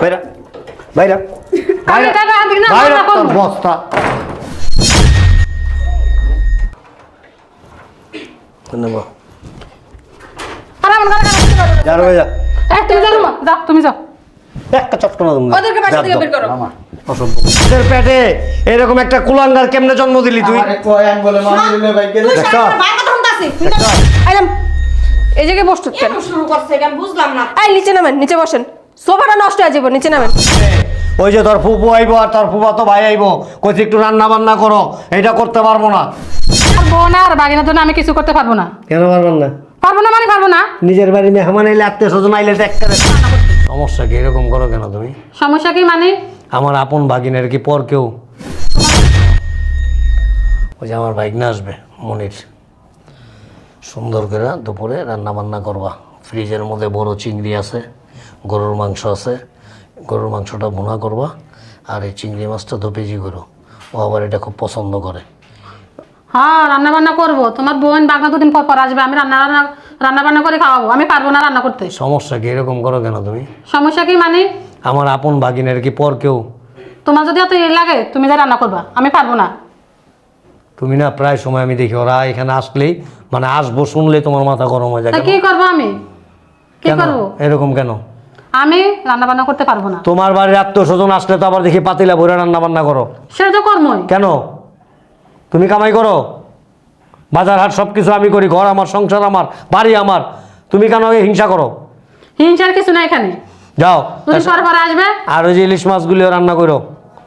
বাইরা বাইরা। বাইরা তোর বস্তা। যা। যা তুমি তুমি যাও। একটা চটকনা তুমি। ওদেরকে বাসা থেকে বের করো। পেটে এরকম একটা কুলাঙ্গার কেমনে জন্ম দিলি তুই? বলে মামি দিলে বাইকে এই জায়গায় বসতো কেন শুরু করছে? বুঝলাম না। এই নিচে নামেন নিচে বসেন। সোফাটা নষ্ট হয়ে যাব নিচে নামেন। ওই যে তোর ফুপু আইব আর তোর ফুপা তো ভাই আইব। কইছি একটু রান্না বান্না করো এটা করতে পারব না। আর না আর বাগিনার জন্য আমি কিছু করতে পারব না। কেন পারবেন না? পারব না মানে পারব না। নিজের বাড়ি মেহমান এলে আত্মীয় স্বজন আইলে দেখ সমস্যা কি? এরকম করো কেন তুমি? সমস্যা কি মানে? আমার আপন ভাগিনের কি পর কেউ? ওই যে আমার ভাগনা আসবে মনির। সুন্দর করে দুপুরে রান্না বান্না করবা। ফ্রিজের মধ্যে বড় চিংড়ি আছে। গরুর মাংস আছে গরুর মাংসটা ভুনা করবা আর এই চিংড়ি মাছটা দু কেজি করো। ও আবার এটা খুব পছন্দ করে। হ্যাঁ রান্না বান্না করব। তোমার বোন বাগনা দুদিন পর পর আসবে আমি রান্না রান্না রান্না বান্না করে খাওয়াবো। আমি পারব না রান্না করতে। সমস্যা কি? এরকম করো কেন তুমি? সমস্যা কি মানে? আমার আপন ভাগিনের কি পর কেউ? তোমার যদি এত ইয়ে লাগে তুমি যা রান্না করবা। আমি পারব না। তুমি না প্রায় সময় আমি দেখি ওরা এখানে আসলেই মানে আসব শুনলেই তোমার মাথা গরম হয়ে যায়। তা কি করব আমি? কি কেন? করব? এরকম কেন? আমি রান্না বান্না করতে পারব না। তোমার বাড়ির আত্মীয় স্বজন আসলে তো আবার দেখি পাতিলা ভরে রান্না বান্না করো। সেটা তো কর্মই। কেন? তুমি কামাই করো? বাজার হাট সব কিছু আমি করি ঘর আমার সংসার আমার বাড়ি আমার। তুমি কেন হিংসা করো? হিংসার কিছু না এখানে। যাও তুমি পর আসবে। আর ওই যে ইলিশ মাছগুলিও রান্না করো।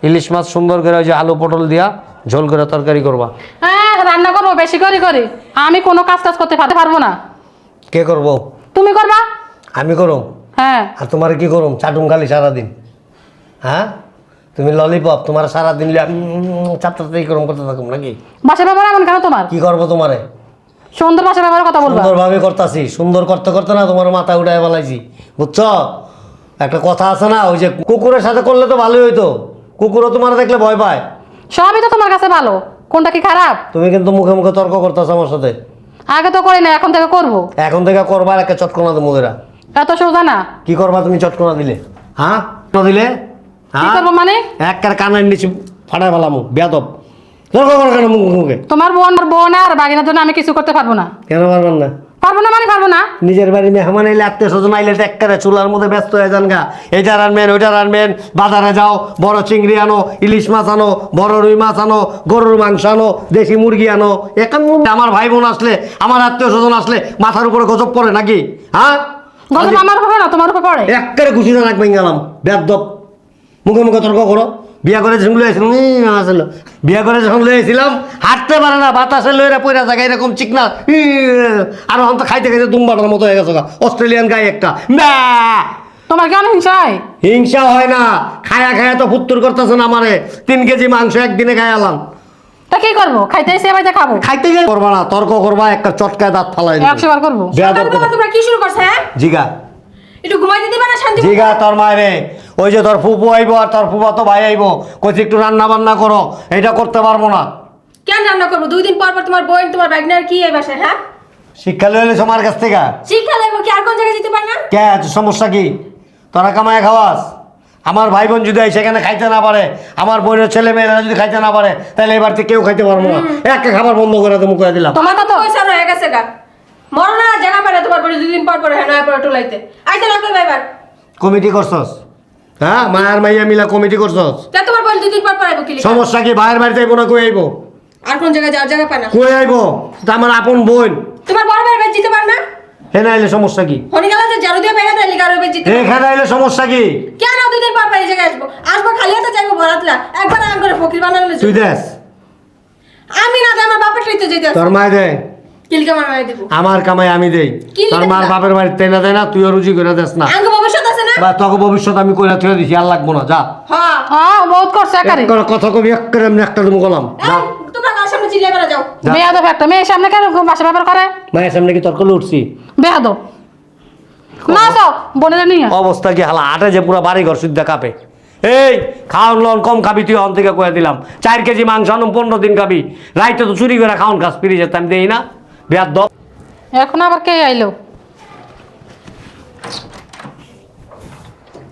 ইলিশ মাছ সুন্দর করে ওই যে আলু পটল দিয়া ঝোল করে তরকারি করবা। হ্যাঁ রান্না করব বেশি করে করি। আমি কোনো কাজ টাজ করতে পারতে পারব না। কে করব? তুমি করবা? আমি করো হ্যাঁ। আর তোমার কি করুম চাটুম খালি সারাদিন। হ্যাঁ? তুমি ললিপপ তোমার সারাদিন চাপটাতেই করুম করতে থাকুম নাকি? বাসা ব্যবহার এমন কেন তোমার? কি করব তোমারে? সুন্দর বাসা ব্যবহার কথা বলবা। সুন্দরভাবে করতাছি। সুন্দর করতে করতে না তোমার মাথা উঠায় বলাইছি বুঝছ? একটা কথা আছে না ওই যে কুকুরের সাথে করলে তো ভালোই হইতো। কুকুরও তোমার দেখলে ভয় পায়। সবই তো তোমার কাছে ভালো। কোনটা কি খারাপ? তুমি কিন্তু মুখে মুখে তর্ক করতেছো আমার সাথে। আগে তো করি না এখন থেকে করব। এখন থেকে করবার একটা চটকনা তো মুদেরা এত সোজা না। কি করবা তুমি চটকনা দিলে? হ্যাঁ চটকনা দিলে? কি করব মানে? এক কানের নিচে ফাটাই ফেলাম বেদব করো তোমার বোন আর বোন আর বাগিনার জন্য আমি কিছু করতে পারব না। কেন পারবেন না? পারব না মানে পারব না। নিজের বাড়ি মেহমান এলে আত্মীয় স্বজন আইলে তো একবারে চুলার মধ্যে ব্যস্ত হয়ে যান গা। এইটা রানবেন ওইটা রানবেন বাজারে যাও বড় চিংড়ি আনো ইলিশ মাছ আনো বড় রুই মাছ আনো গরুর মাংস আনো দেশি মুরগি আনো। একান আমার ভাই বোন আসলে আমার আত্মীয় স্বজন আসলে মাথার উপরে গজব পড়ে নাকি? হ্যাঁ? গজব আমার উপরে না তোমার উপরে পড়ে। একবারে ঘুষি না রাখবেন গেলাম। বেদব মুখে মুখে তর্ক করো। বিয়া করে আসলো। বিয়া করে যখন হাঁটতে পারে না বাতাসে লইরা পয়রা জায়গা এরকম চিকনা আর এখন তো খাইতে খাইতে দুমবাটার মতো হয়ে গেছে অস্ট্রেলিয়ান গাই একটা। তোমার কেন হিংসা হয় হিংসা হয় না। খায়া খায়া তো ফুত্তুর করতেছে না আমারে। তিন কেজি মাংস একদিনে খাইয়ালাম। তা কি করব? খাইতে এসে বাড়িতে খাব। খাইতে করবা না তর্ক করবা একটা চটকায় দাঁত ফালাই দিবে। একশো বার করব। বেয়াদব সকালবেলা কথা। তোমরা কি শুরু করছ হ্যাঁ? জিগা। একটু ঘুমাই দিতে পারে শান্তি? জিগা তোর মায়েরে ওই যে তোর ফুপু আইবো আর তোর ফুপা তো ভাই আইবো। একটু রান্না বান্না করো এটা করতে পারব না। কেন রান্না করব? দুই দিন পর পর তোমার বোন তোমার ব্যাগনার কি এই বাসায় হ্যাঁ? শিক্ষা লইলে আমার কাছ থেকে? শিক্ষা লাগবো কি? আর কোন জায়গায় যেতে পারে না? কে সমস্যা কি? তোরা কামায় খাওয়াস? আমার ভাই বোন যদি সেখানে খাইতে না পারে আমার বোনের ছেলে মেয়েরা যদি খাইতে না পারে তাহলে এবার থেকে কেউ খাইতে পারব না। একটা খাবার বন্ধ করে তো মুখে দিলাম। তোমার তো পয়সা রয়ে গেছে গা। মরো না জায়গা পারে তোমার বোন দুই দিন পর পর হ্যাঁ পরে টুলাইতে আইতে না কই ভাইবার কমিটি করছস? হ্যাঁ মায়ের মাইয়া মিলা কমিটি করছস? তা তোমার বোন দুই দিন পর পর আইবো কি সমস্যা কি? ভাইয়ের বাড়িতে আইবো না কই আইবো? আর কোন জায়গায় যাওয়ার জায়গা পায় না। কই আইবো? তা আমার আপন বোন। তোমার বড় ভাই বেচ যেতে পারে না? আইলে সমস্যা কি? যে জারু দিয়ে বেড়া যেতে এখানে আইলে সমস্যা কি? কেন দুই দিন পর জায়গায় আসব? আসব খালি হাতে যাইবো ভরাতলা। একবার আম করে ফকির তুই আমি না আমার বাপের ট্রেতে যেতে তোর মায় দে কিলকা মাই দিব। আমার কামাই আমি দেই। তোর মার? বাপের বাড়িতে না দেয় না রুজি করে দেস না। আঙ্গ ভবিষ্যৎ আছে না? বা তোকে ভবিষ্যৎ আমি কইরা থুয়ে দিছি আর লাগবো না যা। হ্যাঁ হ্যাঁ বহুত করছে একারে। এক করে কথা কবি এক করে এমনি একটা তুমি গলাম। যা। তোমরা সামনে চিল্লাই বেড়া যাও। যা। বেয়াদব একটা মেয়ের সামনে কেন ব্যবহার করে। মায়ের সামনে কি তর্ক উঠছি বেয়াদব। না তো বোনের নিয়ে অবস্থা কি হালা? আটে যে পুরো বাড়ি ঘর সুদ্ধা কাঁপে। এই খাওয়ান লন কম খাবি তুই অন থেকে কয়ে দিলাম। চার কেজি মাংস আনুম পনেরো দিন খাবি। রাইতে তো চুরি করে খাওন খাস ফিরে যেতাম দেই না। দপ এখন আবার কে আইলো?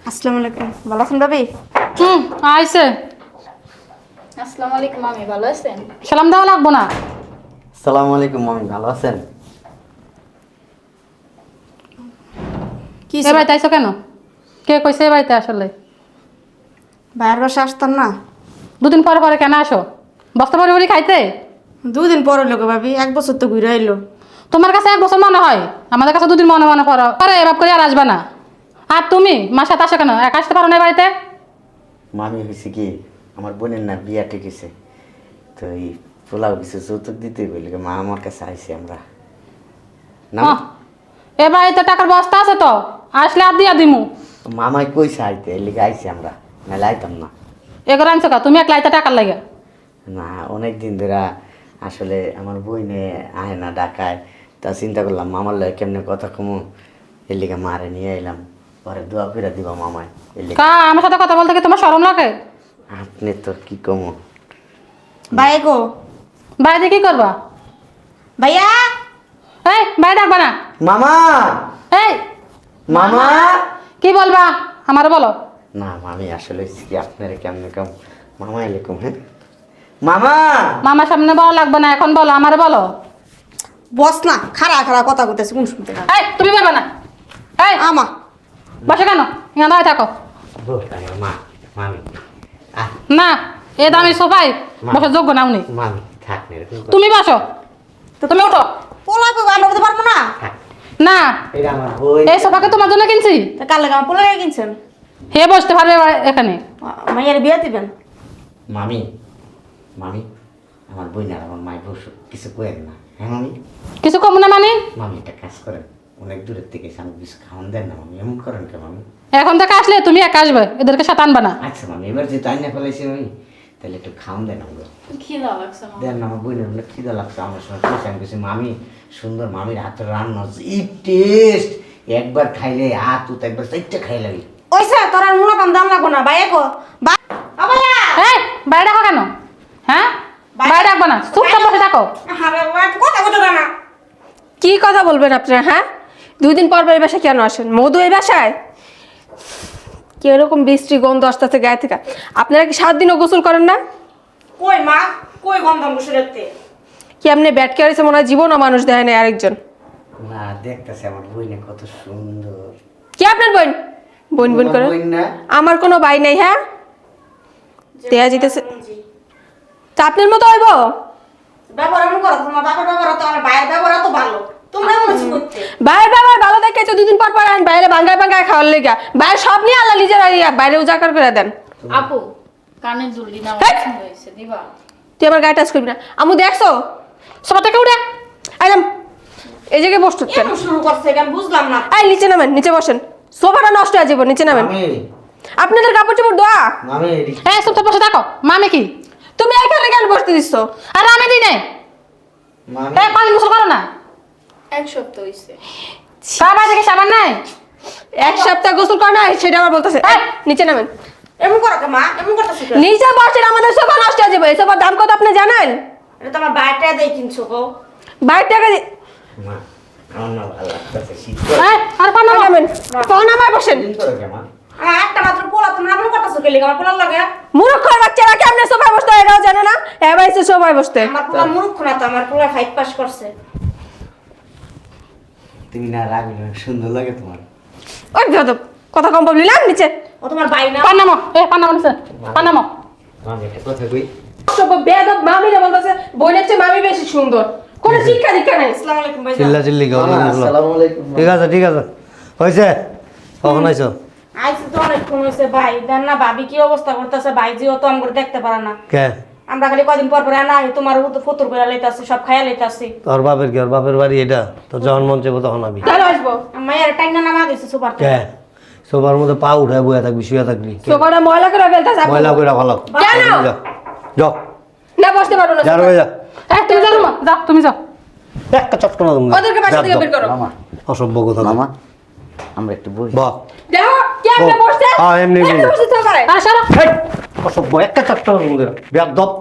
আসসালামু আলাইকুম। ভালো আছেন ভাবি? হুম আইসে আসসালামু আলাইকুম মামি। ভালো আছেন? সালাম দেওয়া লাগবো না। সালাম আলাইকুম মামি। ভালো আছেন? কি এ বাড়িতে আইসো কেন? কে কইছে এ বাড়িতে আসলে? বাইরের বাসা আসতাম না। দুদিন পরে পরে কেন আসো? বস্তা পরে পরে খাইতে? দুদিন পর গো ভাবি এক বছর তো ঘুরে আইলো। তোমার কাছে এক বছর মনে হয়? আমাদের কাছে দুদিন মনে মনে পড়ো। পরে এবার করে আর আসবে না। আর তুমি মার সাথে আসো কেন? একা আসতে পারো না বাড়িতে? মামি হয়েছে কি আমার বোনের না বিয়া ঠিক আছে তো এই পোলাও কিছু যৌতুক দিতে বলি মা আমার কাছে আইসি আমরা। না এ বাড়িতে টাকার বস্তা আছে তো। আসলে আর দিয়া দিমু। মামাই কইছে আইতে এর লিগে আমরা। নাহলে আইতাম না। এগুলো আনছো কা? তুমি এক লাইতে টাকার লাগে? না অনেক দিন ধরে আসলে আমার বই বইনে আয় না ডাকায়। তা চিন্তা করলাম মামার লয় কেমনে কথা কমু? এর লিগে মারে নিয়ে এলাম পরে দোয়া করে দিবা মামায় এর লিগে। কা আমার সাথে কথা বলতে কি তোমার সরম লাগে? আপনি তো কি কমু? ভাই গো। বাইরে কি করবা? ভাইয়া! এই বাইরে ডাকবা না। মামা! এই! মামা! কি বলবা? আমার বলো। না মামি আসলে কি আপনার কেমন কম? মামা এরকম হ্যাঁ? মামা! মামার সামনে বলা লাগবে না এখন বলো আমারে বলো। বস না খারা খারা কথা কইতেছে কোন শুনতে না এই তুমি বলবা না। এই আমা। বসে কেন? এখানে দাঁড়িয়ে থাকো। মা মামি। না এ দামি সোফাই বসে যোগ্য না উনি। মামি থাক। তুমি বসো তুমি উঠো। পোলা তো আমরা বলতে পারব না? না। এটা আমার বই। এই সোফাকে তোমার জন্য কিনছি। তা কাল লাগে? আমার পোলা কিনছেন? হে বসতে পারবে এখানে। মাইয়ার বিয়ে দিবেন? মামি মামি আমার বই না আমার মাই বসু কিছু কয়েন না। হ্যাঁ মামি? কিছু কম না মানে? মামি একটা কাজ করেন। অনেক দূরের থেকে এসে আমাকে কিছু খাওয়ান দেন না মামি। এমন করেন কে মামি? এখন থেকে আসলে তুমি একা আসবে এদেরকে সাথে আনবা না। আচ্ছা মামি এবার যেহেতু আইনা ফেলাইছি মামি তাহলে একটু খাওয়ান দেন আমাকে। খিদা লাগছে দেন আমার বইনের বলে খিদা লাগছে আমার কইছে আমি কিছু মামি সুন্দর মামির হাতের রান্না এই টেস্ট একবার খাইলে হাত উত একবার চারটে খাই লাগে ওইসা তোর আর মুনা পাম দাম লাগবো না ভাইয়া গো বা আ ভাইয়া এই বাইরে ডাকো কেন? হ্যাঁ? বাইরে ডাকবো না চুপচাপ বসে থাকো। হ্যাঁ কথা বলতে না। কি কথা বলবেন আপনারা হ্যাঁ? দুই দিন পর পর এই বাসায় কেন আসেন? মধু এই বাসায়? কি এরকম বৃষ্টি গন্ধ আসতেছে গায়ে থেকে। আপনারা কি সাত দিনও গোসল করেন না? কই মা? কই গন্ধ বসে রাখতে কি আপনি ব্যাট কেয়ারেছে মনে হয় জীবনও মানুষ দেয় না আরেকজন। না দেখতেছে আমার বইনে কত সুন্দর। কি আপনার বোন? বোন বোন করে? আমার কোনো ভাই নাই হ্যাঁ? দেয়া যেতেছে তা আপনার মতো হইব? ব্যবহার এমন করো তোমার বাবার ব্যবহার তো আমার ভাইয়ের ব্যবহার তো ভালো। তোমরা করতে। ভাইয়ের বাবার ভালো দেখেছ দুদিন পর পর আন বাইরে বাঙ্গায় বাঙ্গায় খাওয়ার লেগা। বাইরে সব নিয়ে আল্লাহ নিজের বাইরে উজাকার করে দেন। আপু না! হয়েছে দিবা। তুই আমার গায়ে টাচ করবি না। আমু দেখছ? সবার থেকে উঠে। আইলাম এই জায়গায় বসতো শুরু করছে কেন? বুঝলাম না। আই নিচে নামেন নিচে বসেন। সোফাটা নষ্ট হয়ে যাব নিচে নামেন। আপনাদের কাপড় চোপড় দোয়া এই চুপচাপ বসে থাকো। মামি কি? তুমি এখানে কেন বসতে দিচ্ছ আর আমি দিই নাই। মামি এই কদিন গোসল করো না। এক সপ্তাহ হয়েছে বাবা থেকে সাবান নাই? এক সপ্তাহ গোসল কর না সেটা আবার বলতেছে। এই, নিচে নামেন। এমন করো মা? এমন করতেছো নিচে বসেন আমাদের সোফা নষ্ট হয়ে যাবে। এই সোফার দাম কত আপনি জানেন? এটা তোমার বাইরটা দিয়ে কিনছো গো বাইর টাকা দি- মা আমার না ভালো লাগতেছে শীত আর পান নামেন ফোন আমার বসেন দিন করে কে মা আর একটা মাত্র পোলা তোমরা এমন করতেছো কে লিগা আমার পোলার লাগে মূর্খ বাচ্চারা কেমনে সোফায় বসতে হয় জানে না এবার এসে সোফায় বসতে আমার পোলা মূর্খ না তো আমার পোলা ফাইভ পাস করছে তুমি না রাগলে সুন্দর লাগে তোমার ওই যাদব কথা কম বললি না নিচে ও তোমার বাই না পান নামাও এই পান নামাও নিচে। পান নামাও একটা কথা কই সব বেয়াদব মামি বলতেছে বোনের চেয়ে মামি বেশি সুন্দর। কোনো শিক্ষা দীক্ষা নাই। আসসালামু আলাইকুম ভাই চিল্লা চিল্লি কেউ আসসালামু আলাইকুম। ঠিক আছে ঠিক আছে। হয়েছে? কখন আইছো? আইছি তো অনেকক্ষণ হয়েছে ভাই। দেন না ভাবি কি অবস্থা করতেছে ভাই জিও তো আমগুলো দেখতে পারে না। কে? আমরা খালি কদিন পর পর না তোমার ফতুর করে লইতাছি সব খাইয়া লইতাছি তোর বাপের কি ওর বাপের বাড়ি এটা? তোর যখন মন চাইব তখন আসব। মায়ের টাইনা নামা দিছে সুপার কে? মধ্যে পা উঠে বয়ে থাকবি শুয়ে থাকবি? সোফাটা ময়লা করে ফেলতেছে। আপু। ময়লা করে ভালো। কেন? যাও। না বসতে পারব না যা রয়ে যা এই তুমি যাও রুমা। যাও তুমি যাও। একটা চটকা না তুমি ওদেরকে বাসা থেকে বের করো। মামা। অসভ্য কথা মামা আমরা একটু বই বাহ। দেখো কেমনে ও, বসছে? হ্যাঁ, এমনি, এমনি। কেমনে বসছে। সোফায় আর সারা হেই, অসভ্য একটা চটকা না তুমি ব্যাপ দপ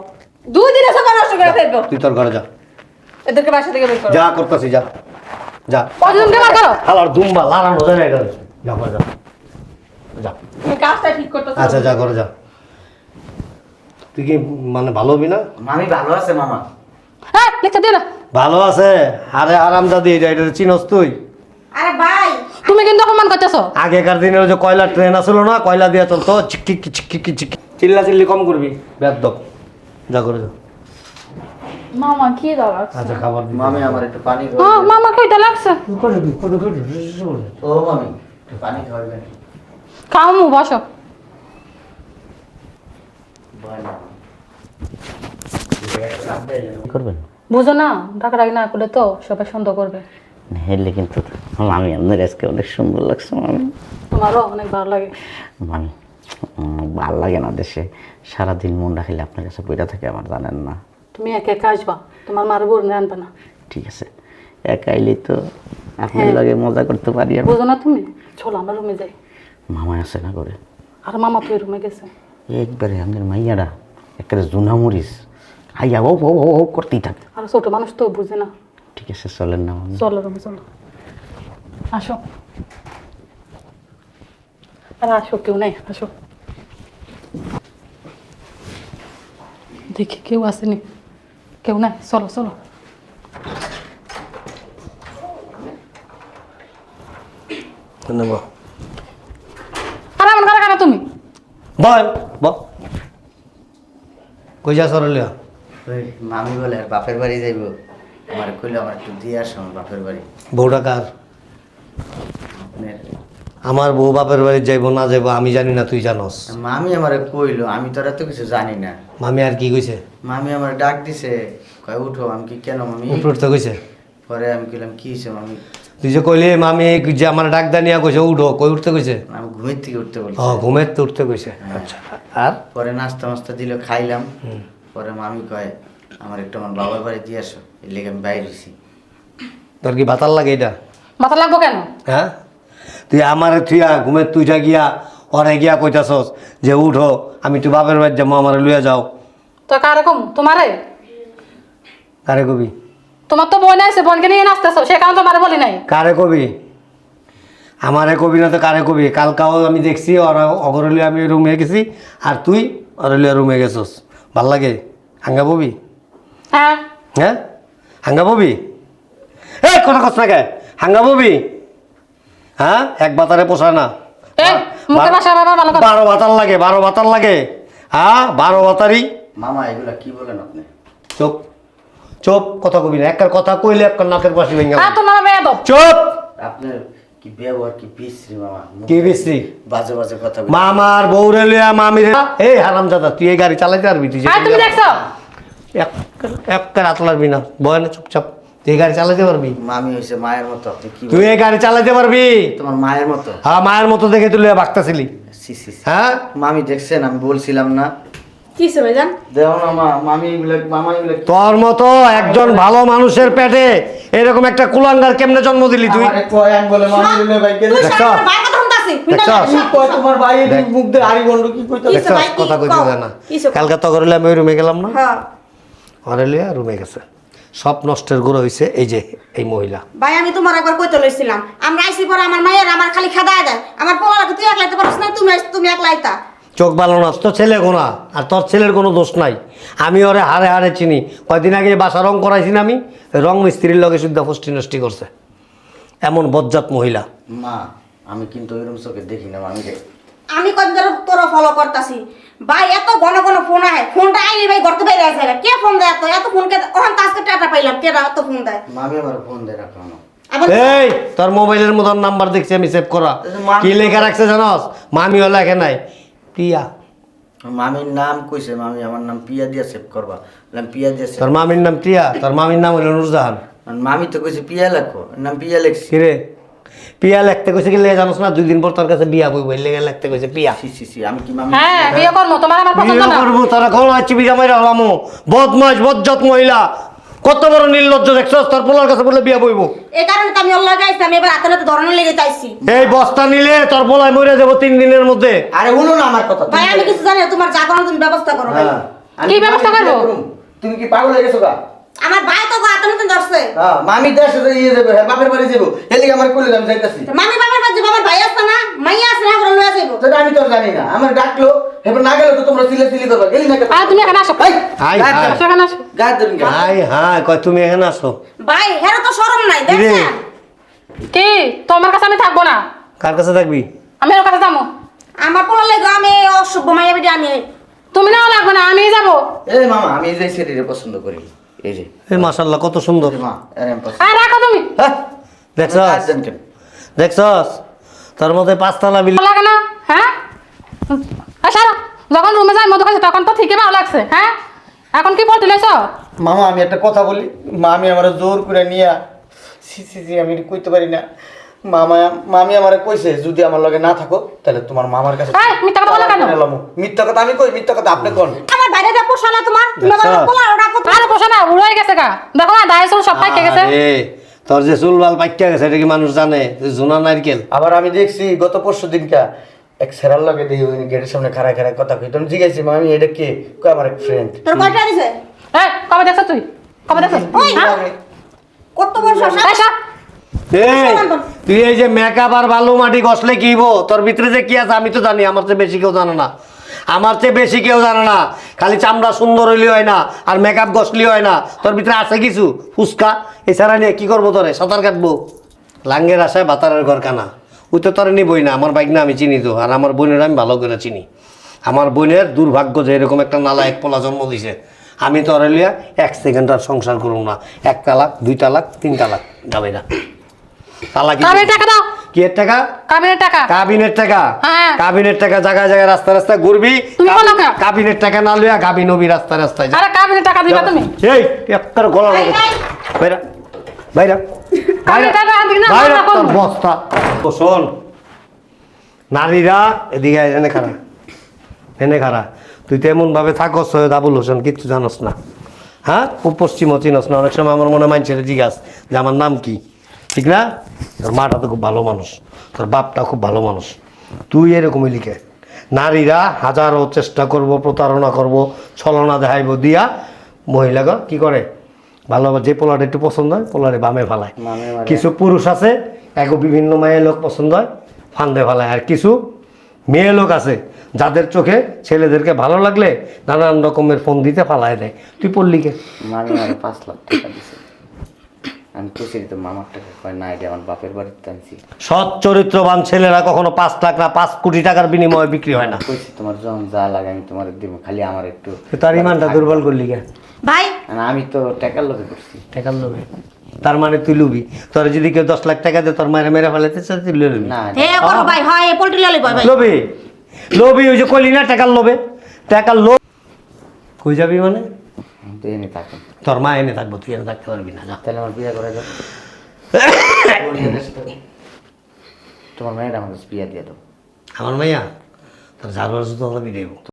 দুই দিনে সোফা নষ্ট করে ফেলব। তুই তোর ঘরে যা। এদেরকে বাসা থেকে বের করো। যা করতেছি যা। যা। কতজনকে বার করো? হালার দুম্বা লাড়ানো যায় না এটা যা। যা। যা কাজটা ঠিক করতেছো। আচ্ছা যা ঘরে যা। তুই কি মানে ভালো হবি না? মামি ভালো আছে মামা। হ্যাঁ লিখতে দে না। ভালো আছে? আরে আরাম দাদি এটা এটা চিনস তুই? আরে ভাই। তুমি কিন্তু অপমান করতেছো। আগেকার দিনের ওই যে কয়লা ট্রেন আসলো না কয়লা দিয়ে চলতো চিকি চিকি চিকি চিল্লা চিল্লি কম করবি। বেদ যা করে যা। মামা কি দরকার আচ্ছা খাবার দিবি। মামি আমার একটু পানি ও মামা কইটা লাগছে। করে দিবি, করে দিবি, ও মামি একটু পানি খাওয়াবেন খামু বসো। করবেন? বুঝো না ডাকাডাকি না করলে তো সবাই সন্দেহ করবে। কিন্তু মামি আপনার আজকে অনেক সুন্দর লাগছে মামি। তোমারও অনেক ভালো লাগে। মামি ভালো লাগে না দেশে। সারাদিন মন রাখিলে আপনার কাছে বইটা থাকে আমার জানেন না। তুমি একা একা আসবা তোমার মার বোর আনবে না। ঠিক আছে একা আইলেই তো আপনার লাগে মজা করতে পারি আমি। বুঝো না তুমি? চলো আমরা রুমে যাই। মামা আছে না করে আর মামা তো রুমে গেছে। একবারে আমাদের মাইয়ারা একবারে জুনা মরিস আইয়া ও ও ও ও করতেই থাকে। আর ছোট মানুষ তো বুঝে না। ঠিক আছে চলেন না চলো রুমে চলো। আসো। আর আসো কেউ নেই আসো। দেখি কেউ আসেনি। কেউ নাই চলো চলো। নেব আর এমন করে কেন তুমি বল বল। কই যা সরলিয়া মামি বলে আর বাপের বাড়ি যাইব? আমার কইলে আমার একটু দিয়ে আসো আমার বাপের বাড়ি। বউটা কার? আমার বউ বাপের বাড়ি যাইবো না যাইবো আমি জানি না তুই জানস। মামি আমারে কইলো আমি তো এত কিছু জানি না। মামি আর কি কইছে? মামি আমার ডাক দিছে কয় উঠো আমি কি কেন মামি? উঠতে কইছে। পরে আমি কইলাম কি হয়েছে মামি? তুই যে কইলি মামি যে আমার ডাক দানিয়া কইছে উঠো। কই উঠতে কইছে? আমি ঘুমের থেকে উঠতে বলছি। ও ঘুমের তো উঠতে কইছে। আচ্ছা। আর? পরে নাস্তা মাস্তা দিল খাইলাম। পরে মামি কয় আমার একটু আমার বাবার বাড়ি দিয়ে আসো এর লেগে আমি বাইরে হয়েছি তোর কি বাতাল লাগে এটা? মাথা লাগবো কেন? হ্যাঁ? তুই আমারে থুইয়া ঘুমের তুইটা গিয়া অরে গিয়া কইতাছস যে উঠো আমি তুই বাপের বাড়ি যাব আমারে লইয়া যাও। তো কার রকম তোমারে? কারে কবি? তোমার তো বোন আছে বোনকে নিয়ে নাচতেছো সে কারণে তোমার বলি নাই। কারে কবি? আমারে কবি না তো কারে কবি? কালকাও আমি দেখছি ওরা অগরলিয়া আমি রুমে গেছি আর তুই অরলিয়া রুমে গেছস। ভালো লাগে? হাঙ্গা ববি? হ্যাঁ। হ্যাঁ? হাঙ্গা ববি? এ কথা কস না কে? হাঙ্গা ববি? হ্যাঁ? এক বাতারে পোষায় না। এই মুখে ভাষা বাবা ভালো বারো বাতার লাগে বারো বাতার লাগে। হ্যাঁ? বারো বাতারি মামা এগুলা কি বলেন আপনি? চুপ চুপ কথা কবি না। একটা কথা কইলে একটা নাকের পাশে ভেঙে হ্যাঁ তোমার বেয়াদব। চুপ! আপনার কি ব্যবহার কি বিশ্রী মামা? কি বিশ্রী? বাজে বাজে কথা মামার বউরে লিয়া মামিরে এই হারাম দাদা তুই এই গাড়ি চালাইতে পারবি? তুই যে- হ্যাঁ তুমি দেখছ? এক- একটা রাত লাগবি না। বয়ানে চুপচাপ। তুই এই গাড়ি চালাইতে পারবি? মামি হয়েছে মায়ের মতো আপনি কি তুই এই গাড়ি চালাইতে পারবি? তোমার মায়ের মতো? হ্যাঁ মায়ের মতো দেখে তুই লিয়া সি। হ্যাঁ? মামি দেখছেন আমি বলছিলাম না। তোর মতো একজন ভালো মানুষের পেটে এরকম একটা কুলাঙ্গার কেমনে জন্ম দিলি তুই? কথা কইতে? জানা কালকে তো আমি ওই রুমে গেলাম না? হ্যাঁ। ঘরে লিয়া রুমে গেছে। সব নষ্টের গুঁড়ো হয়েছে এই যে এই মহিলা। ভাই আমি তোমার একবার কইতে লইছিলাম। আমরা আইসি পরে আমার মায়ের আমার খালি খাদায় দেয়। আমার পোলা তুই এক লাইতে পারছ না তুমি তুমি এক লাইতা চোখ ভালো না তোর ছেলে গোনা আর তোর ছেলের কোনো দোষ নাই। আমি ওরে হারে হারে চিনি। কয়দিন আগে বাসা রং করাইছি না আমি রং মিস্ত্রির লগে শুদ্ধ ফষ্টি নষ্টি করছে। এমন বজ্জাত মহিলা। মা আমি কিন্তু ওইরকম চোখে দেখি না মামি আমি কদিন ধরে তোরা ফলো করতাছি। ভাই এত ঘন ঘন ফোন আয় ফোনটা আইলি ভাই ঘরতে বাইরে আসে কে ফোন দেয় এত? এত ফোন কে ওখান তো আজকে টাটা পাইলাম। কে এত ফোন দেয়? মামি আমার ফোন দিয়ে রাখল না। এই তোর মোবাইলের মতন নাম্বার দেখছি আমি সেভ করা। কি লেখা রাখছে জানস? মামিও লেখে নাই। প্রিয়া। মামির নাম কইছে মামি আমার নাম পিয়া দিয়া সেভ করবা। বললাম পিয়া দিয়া তোর মামির নাম প্রিয়া তোর মামির নাম হলো নুরজাহান। মামি তো কইছে পিয়া লেখো। নাম পিয়া লেখছি। কিরে? পিয়া লিখতে কইছে কি লেগে জানোস না দুই দিন পর তোর কাছে বিয়া বইব লেগে লিখতে কইছে পিয়া সি সি সি আমি কি মামি হ্যাঁ বিয়ে করব তোমার আমার পছন্দ বিয়ে না করব তারা কোন আছে বিয়া মাইরা হলামো বদমাস বজ্জাত মহিলা কত বড় নির্লজ্জ দেখছস তোর পোলার কাছে বলে বিয়া বইব। এই কারণে তো আমি অল্লাহ গাইছি আমি এবার হাতে হাতে ধরানো লেগে চাইছি এই বস্তা নিলে তোর পোলায় মরে যাব তিন দিনের মধ্যে। আরে শুনো না আমার কথা ভাই আমি কিছু জানি না, তোমার যা করার তুমি ব্যবস্থা করো ভাই। হ্যাঁ, আমি কি ব্যবস্থা মামির করব? তুমি কি পাগল হয়ে গেছো গা? আমার ভাই তো হাতে হাতে ধরছে। হ্যাঁ মামি দেশ ইয়ে যাবে হ্যাঁ বাপের বাড়ি যাব। এদিকে আমার কইলে আমি যাইতাছি। মামি বাবার বাজে আমার ভাই আসছে না মাইয়া আছে না করে লয়ে যাইবো। সেটা আমি তো জানি না আমার ডাকলো। এবার না গেলে তো তোমরা সিলে সিলি করবে। গেলি না কেন? তুমি এখানে আসো। আয়। আসো এখানে আসো। গায়ে ধরুন কয় তুমি এখানে আসো। ভাই হেরো তো শরম নাই কি কি? তোমার কাছে আমি থাকব না? কার কাছে থাকবি? আমি ওর কাছে যাব। আমার পোলা লেগে আমি অসভ্য মাইয়া বেটি আনি তুমি নাও লাগবে না আমিই যাব। এই মামা আমি এই যে সেটিরে পছন্দ করি। এই যে। এই কত সুন্দর। মা আমি আর রাখো তুমি। হ্যাঁ। দেখছস? দেখছস? তোর মধ্যে পাঁচতলা বিল লাগে না হ্যাঁ? আচ্ছা যখন রুমে যাই মধু খাইছে তখন তো ঠিকই ভালো লাগছে হ্যাঁ? এখন কি পড়তে লাইছ? মামা আমি একটা কথা বলি। মামি আমার জোর করে নিয়া সি সি সি আমি কইতে পারি না। মামা মামি আমারে কইছে যদি আমার লগে না থাকো তাহলে তোমার মামার কাছে এই, মিথ্যা কথা বলো কেন? মিথ্যা কথা আমি কই? মিথ্যা কথা আপনি কোন? আমার বাইরেটা পোষা না তোমার তুমি দেখছ? আমার পোলা ওটা কত আরে বসে না উড়ে গেছে গা। দেখো না দায় চুল সব পাইকে গেছে। তোর যে চুল বাল পাইকা গেছে এটা কি মানুষ জানে? জোনা নারকেল। আবার আমি দেখছি গত পরশু দিনকা এক সেরার লগে দেখি ওই গেটের সামনে খাড়ায় খাড়ায় কথা কই তুমি জিজ্ঞাসি মামি এটা কে? কই আমার এক ফ্রেন্ড তোর কয়টা দিছে এই কবে দেখছ তুই? কবে দেখছ? ওই কত বড় এই, তুই এই যে মেকআপ আর বালু মাটি গসলে কি হইবো? তোর ভিতরে যে কি আছে আমি তো জানি আমার চেয়ে বেশি কেউ জানে না। আমার চেয়ে বেশি কেউ জানে না। খালি চামড়া সুন্দর হইলে হয় না আর মেকআপ গসলি হয় না। তোর ভিতরে আছে কিছু? ফুচকা? এছাড়া নিয়ে কি করব তোরে? সাঁতার কাটবো? লাঙ্গের আশায় বাতারের ঘর কানা ওই তো তোরে নিবই না আমার বাইক না আমি চিনি তো আর আমার বোনের আমি ভালো করে চিনি। আমার বোনের দুর্ভাগ্য যে এরকম একটা নালা এক পোলা জন্ম দিছে আমি তো লিয়া এক সেকেন্ড আর সংসার করুম না। এক তালাক দুই তালাক তিন তালাক যাবে না। তালাক টাকা দাও। টাকা? কাবিনের টাকা। কাবিনের টাকা। হ্যাঁ। কাবিনের টাকা জায়গায় জায়গায় রাস্তা রাস্তা ঘুরবি? কাবিনের টাকা না লইয়া গাবি নবী রাস্তা রাস্তায় আরে কাবিনের টাকা দিবা তুমি। এই একটার গলা বাইরা বাইরা। বাইরা করব। বস্তা। শোন। নারীরা এদিকে এনে খারা এনে খারা তুই তো এমন ভাবে থাকস সৈয়দ আবুল হোসেন কিচ্ছু জানোস না। হ্যাঁ? ও পশ্চিম চিনস না। অনেক সময় আমার মনে মানছে জিজ্ঞাস যে আমার নাম কি? ঠিক না? তোর মাটা তো খুব ভালো মানুষ। তোর বাপটা খুব ভালো মানুষ। তুই এরকমই লিখে। নারীরা হাজারো চেষ্টা করব প্রতারণা করব ছলনা দেখাইব দিয়া মহিলাগণ কি করে? ভালো যে পোলাটা একটু পছন্দ হয় পোলারে বামে ফালায়। কিছু পুরুষ আছে এক বিভিন্ন মেয়ে লোক পছন্দ হয় ফান্দে ফালায়। আর কিছু মেয়ে লোক আছে যাদের চোখে ছেলেদেরকে ভালো লাগলে নানান রকমের ফোন দিতে ফালায় দেয়। তুই পড়লি কে? মামি পাঁচ লাখ টাকা দিছে। আমি খুশি তো মামার টাকা কয় না এটা আমার বাপের বাড়িতে আনছি। সৎ চরিত্রবান ছেলেরা কখনো পাঁচ লাখ না পাঁচ কোটি টাকার বিনিময়ে বিক্রি হয় না। কইছি তোমার যখন যা লাগে আমি তোমার দিব খালি আমার একটু তার ইমানটা দুর্বল করলি কে? ভাই! আমি তো টাকার লোকে করছি টাকার লোভে? তার মানে তুই লুবি? তোর যদি কেউ দশ লাখ টাকা দে তোর মায়ের মেরে ফেলাতে চাই তুই লুবি। না হে করো ভাই হয় এই পোল্ট্রি ললি ভাই। ভাই লোভে লোভি ওই যে কইলি না টাকার লোভে? টাকার লোভ। কই যাবি মানে? তো এনে থাকি তোর মা এনে থাকব তুই এনে থাকতে পারবি না তাহলে আমার বিয়ে করে দাও। তোমার মেয়েটা আমার বিয়ে দিয়ে দাও। আমার মাইয়া? তোর ঝাড়ুয়ার জুতো বিদেব